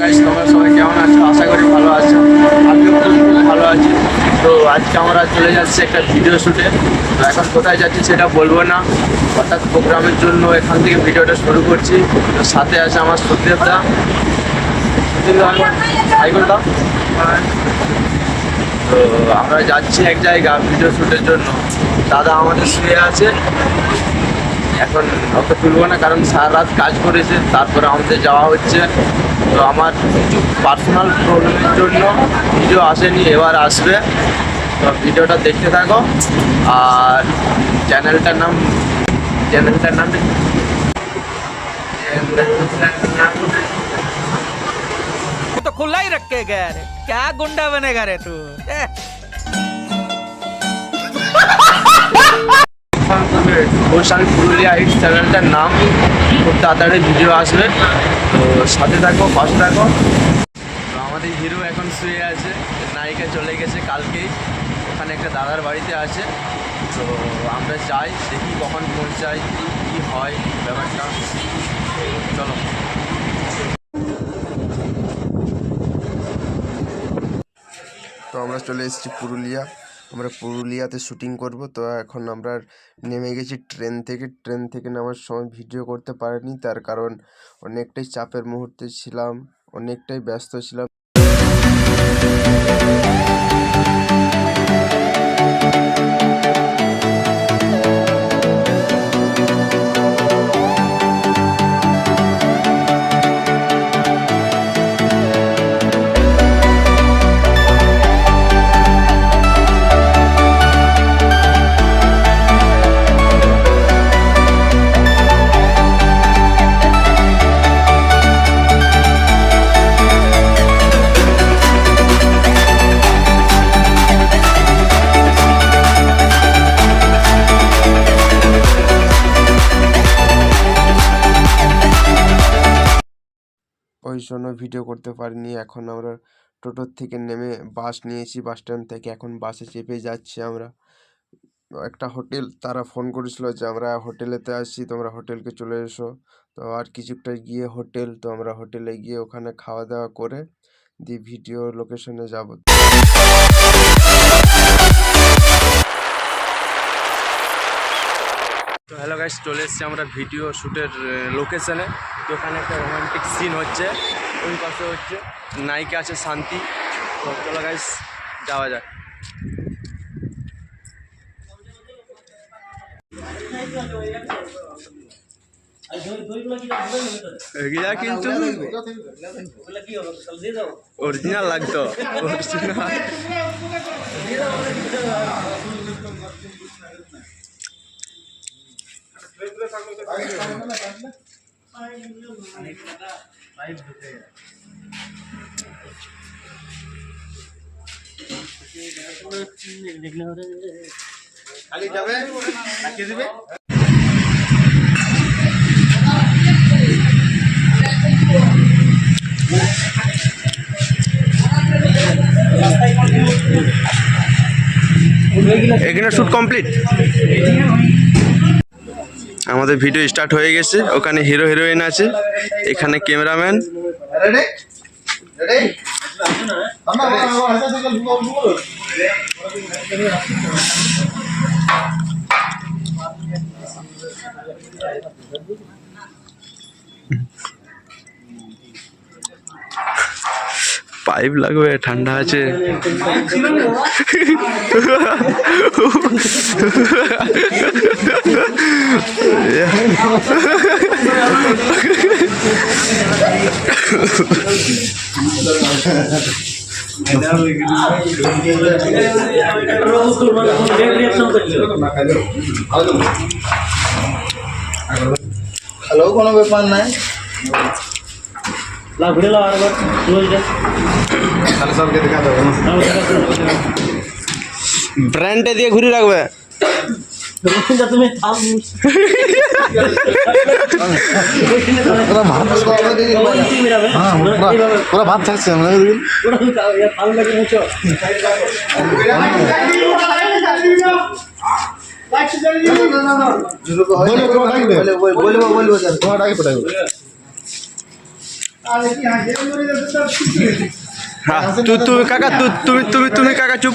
সবাই কেমন আছো? আশা করি ভালো আছো। ভালো আছি। তো আজকে আমরা চলে যাচ্ছি একটা ভিডিও শুটে তো এখন কোথায় যাচ্ছি সেটা বলব না। হঠাৎ প্রোগ্রামের জন্য এখান থেকে ভিডিওটা শুরু করছি। তো সাথে আছে আমার সুদেবদা। সাইকেলটা তো আমরা যাচ্ছি এক জায়গা ভিডিও শ্যুটের জন্য। দাদা আমাদের শুয়ে আছে। এখন ওকে তুলবো না, কারণ সারা রাত কাজ করেছে। তারপরে আমাদের যাওয়া হচ্ছে। তো আমার কিছু পার্সোনাল প্রবলেমের জন্য ভিডিও আসেনি এবার আসবে তো ভিডিওটা দেখতে থাকো আর চ্যানেলটার নাম চ্যানেলটার নাম वो तो खुला ही रख के गया रे क्या गुंडा बनेगा रे तू বৈশালী পুরুলিয়া এই চ্যানেলটার নাম খুব তাড়াতাড়ি ভিডিও আসবে। তো সাথে থাকো, পাশে থাকো। তো আমাদের হিরো এখন শুয়ে আছে নায়িকা চলে গেছে কালকেই। ওখানে একটা দাদার বাড়িতে আছে। তো আমরা যাই, দেখি কখন পৌঁছাই কী হয় ব্যাপারটা। চলো। তো আমরা চলে এসেছি পুরুলিয়া। আমরা পুরুলিয়াতে শুটিং করব। তো এখন আমরা নেমে গেছি ট্রেন থেকে। ট্রেন থেকে নামার সময় ভিডিও করতে পারিনি। তার কারণ অনেকটাই চাপের মুহূর্তে ছিলাম, অনেকটাই ব্যস্ত ছিলাম। ওই জন্য ভিডিও করতে পারিনি। এখন আমরা টোটোর থেকে নেমে বাস নিয়েছি, বাস স্ট্যান্ড থেকে। এখন বাসে চেপে যাচ্ছি আমরা। একটা হোটেল, তারা ফোন করেছিল যে আমরা হোটেলেতে আসছি তোমরা হোটেলকে চলে এসো। তো আর কিছুটা গিয়ে হোটেল, তো আমরা হোটেলে গিয়ে ওখানে খাওয়া দাওয়া করে দিয়ে ভিডিও লোকেশনে যাব। তো হ্যালো গাইস চলে এসেছি আমরা ভিডিও শ্যুটের লোকেশনে তো ওখানে একটা রোমান্টিক সিন হচ্ছে। ওই পাশে হচ্ছে নায়িকা আছে শান্তি। তো চলো গাইস যাওয়া যাক। কিন্তু। অরিজিনাল লাগতো। এখানে শ্যুট কমপ্লিট আমাদের ভিডিও স্টার্ট হয়ে গেছে। ওখানে হিরো হিরোইন আছে। এখানে ক্যামেরাম্যান পাইপ লাগবে, ঠান্ডা আছে। হ্যালো কোনো ব্যাপার নাই তাহলে সবকে দেখা দেবো ব্র্যান্ডে দিয়ে ঘুরে রাখবে ওরা ভাত হ্যাঁ ওরা- ওরা ভাত থাকছে আমরা বলব তোমার আগে কোথায় হ্যাঁ তুই তুমি কাকা তু- তুমি তুমি তুমি কাকা চুপ।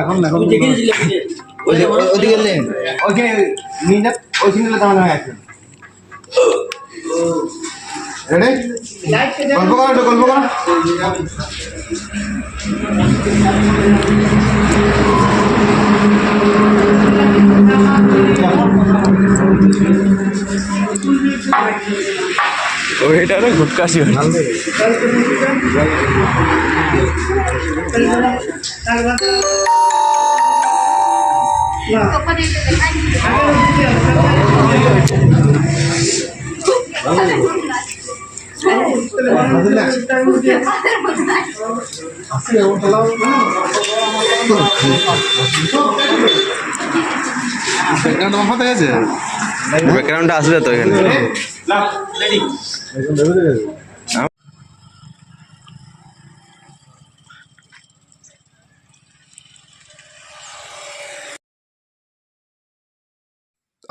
এখন এখন ওদিকে নেন ওকে নিয়ে যা ওই সিঙ্গেলে দাম হয়ে আছে রেডি গল্প করো একটু গল্প করো। ওইটারে গুটকাশি ব্যাকগ্রাউন্ড আমার হাতে গেছে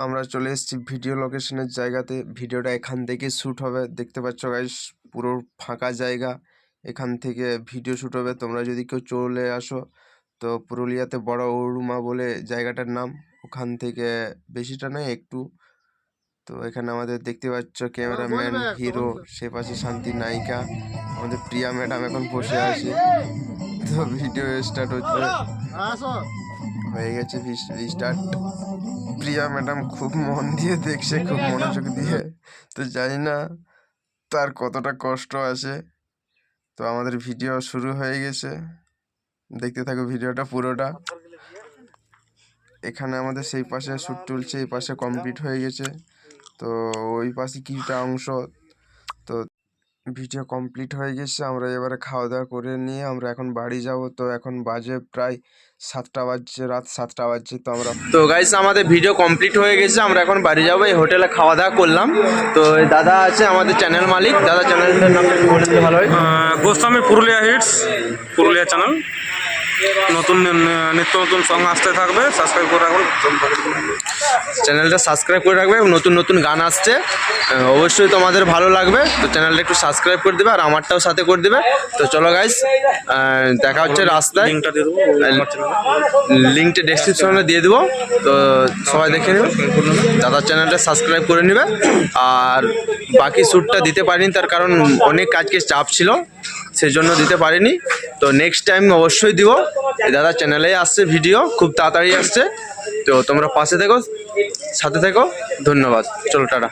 আমরা চলে এসেছি ভিডিও লোকেশনের জায়গাতে। ভিডিওটা এখান থেকে শ্যুট হবে। দেখতে পাচ্ছ গাইস পুরো ফাঁকা জায়গা। এখান থেকে ভিডিও শ্যুট হবে। তোমরা যদি কেউ চলে আসো, তো পুরুলিয়াতে বড় ওরুমা বলে জায়গাটার নাম। ওখান থেকে বেশিটা নয়, একটু তো এখানে আমাদের দেখতে পাচ্ছ ক্যামেরাম্যান হিরো সে পাশে শান্তি নায়িকা আমাদের প্রিয়া ম্যাডাম এখন বসে আছে। তো ভিডিও স্টার্ট হচ্ছে। হয়ে গেছে স্টার্ট প্রিয়া ম্যাডাম খুব মন দিয়ে দেখছে খুব মনোযোগ দিয়ে। তো জানি না তার কতটা কষ্ট আছে। তো আমাদের ভিডিও শুরু হয়ে গেছে। দেখতে থাকো ভিডিওটা পুরোটা। এখানে আমাদের সেই পাশে শ্যুট তুলছে এই পাশে কমপ্লিট হয়ে গেছে। তো ওই পাশে কিছুটা অংশ তো ভিডিও কমপ্লিট হয়ে গেছে। আমরা এবারে খাওয়া দাওয়া করে নিয়ে আমরা এখন বাড়ি যাব। তো এখন বাজে প্রায় সাতটা বাজছে রাত সাতটা বাজছে তো আমরা তো গাইস আমাদের ভিডিও কমপ্লিট হয়ে গেছে। আমরা এখন বাড়ি যাব এই হোটেলে খাওয়া দাওয়া করলাম। তো দাদা আছে আমাদের চ্যানেল মালিক। দাদা চ্যানেলটার নাম বলে দিলে ভালো হয়। গোস্বামী পুরুলিয়া হিটস পুরুলিয়া চ্যানেল নতুন নিত্য নতুন সং আসতে থাকবে সাবস্ক্রাইব করে রাখুন চ্যানেলটা সাবস্ক্রাইব করে রাখবে নতুন নতুন গান আসছে। অবশ্যই তোমাদের ভালো লাগবে তো চ্যানেলটা একটু সাবস্ক্রাইব করে দেবে আর আমারটাও সাথে করে দেবে। তো চলো গাইস দেখা হচ্ছে রাস্তায়। লিঙ্কটা ডেসক্রিপশনে দিয়ে দেবো তো সবাই দেখে নেবে দাদার চ্যানেলটা সাবস্ক্রাইব করে নেবে আর বাকি শ্যুটটা দিতে পারিনি তার কারণ অনেক কাজকে চাপ ছিল সেই জন্য দিতে পারিনি। তো নেক্সট টাইম অবশ্যই দিব দাদা চ্যানেলে আসছে ভিডিও খুব তাড়াতাড়ি আসছে। তো তোমরা পাশে থেকো, সাথে থেকো। ধন্যবাদ। চলো, টাটা।